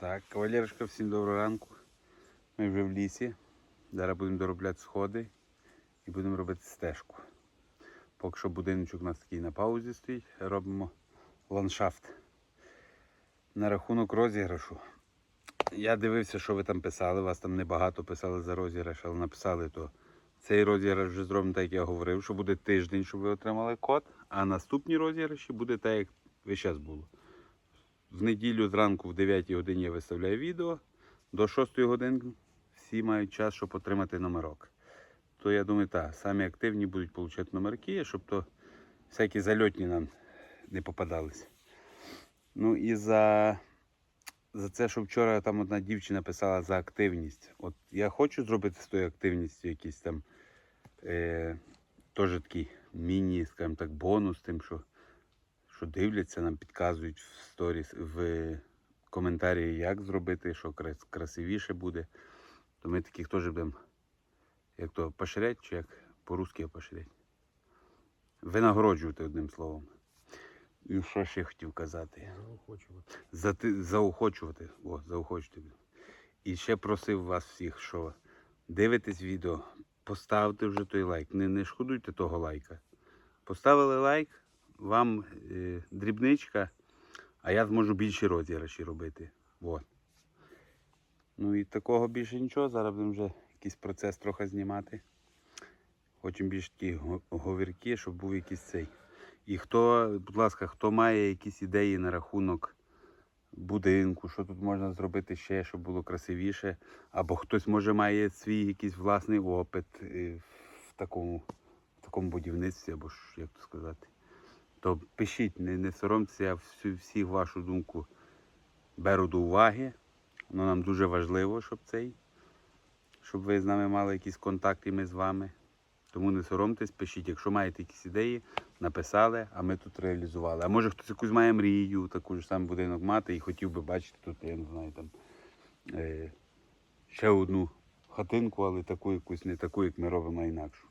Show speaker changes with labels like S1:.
S1: Так, кавалерочка, всім доброго ранку. Ми вже в лісі. Зараз будемо доробляти сходи і будемо робити стежку. Поки що будиночок у нас такий на паузі стоїть, робимо ландшафт. На рахунок розіграшу. Я дивився, що ви там писали. Вас там небагато писали за розіграш, але написали то. Цей розіграш вже зробимо так, як я говорив, що буде тиждень, щоб ви отримали код, а наступні розіграші буде так, як весь час було. В неділю зранку в 9 годині я виставляю відео. До 6 години всі мають час, щоб отримати номерок. То я думаю, так, самі активні будуть отримати номерки, щоб то всякі зальотні нам не попадалися. Ну і за, за це, що вчора там одна дівчина писала за активність. От я хочу зробити з тою активністю якийсь там е, теж такий міні, скажімо так, бонус тим, що що дивляться, нам підказують в сторіс, в коментарі, як зробити, що красивіше буде. То ми таких теж будемо, як то поширять, чи як по-русски поширять. Винагороджувати одним словом. І що ще хотів казати?
S2: Заохочувати.
S1: Зати, заохочувати. О, заохочувати. І ще просив вас всіх, що дивитесь відео, поставте вже той лайк. Не, не шкодуйте того лайка. Поставили лайк, вам е, дрібничка, а я зможу більші розіграші робити. От. Ну і такого більше нічого. Зараз будемо вже якийсь процес трохи знімати. Хочемо більш такі говірки, щоб був якийсь цей. І хто, будь ласка, хто має якісь ідеї на рахунок будинку, що тут можна зробити ще, щоб було красивіше, або хтось може має свій якийсь власний опит е, в такому, в такому будівництві, або ж як то сказати, то пишіть, не, не соромтеся, я всю, всіх вашу думку беру до уваги. Воно нам дуже важливо, щоб цей, щоб ви з нами мали якісь контакти, ми з вами. Тому не соромтесь, пишіть, якщо маєте якісь ідеї, написали, а ми тут реалізували. А може хтось якусь має мрію, таку ж сам будинок мати і хотів би бачити тут, я не знаю, там е, ще одну хатинку, але таку якусь не таку, як ми робимо, а інакшу.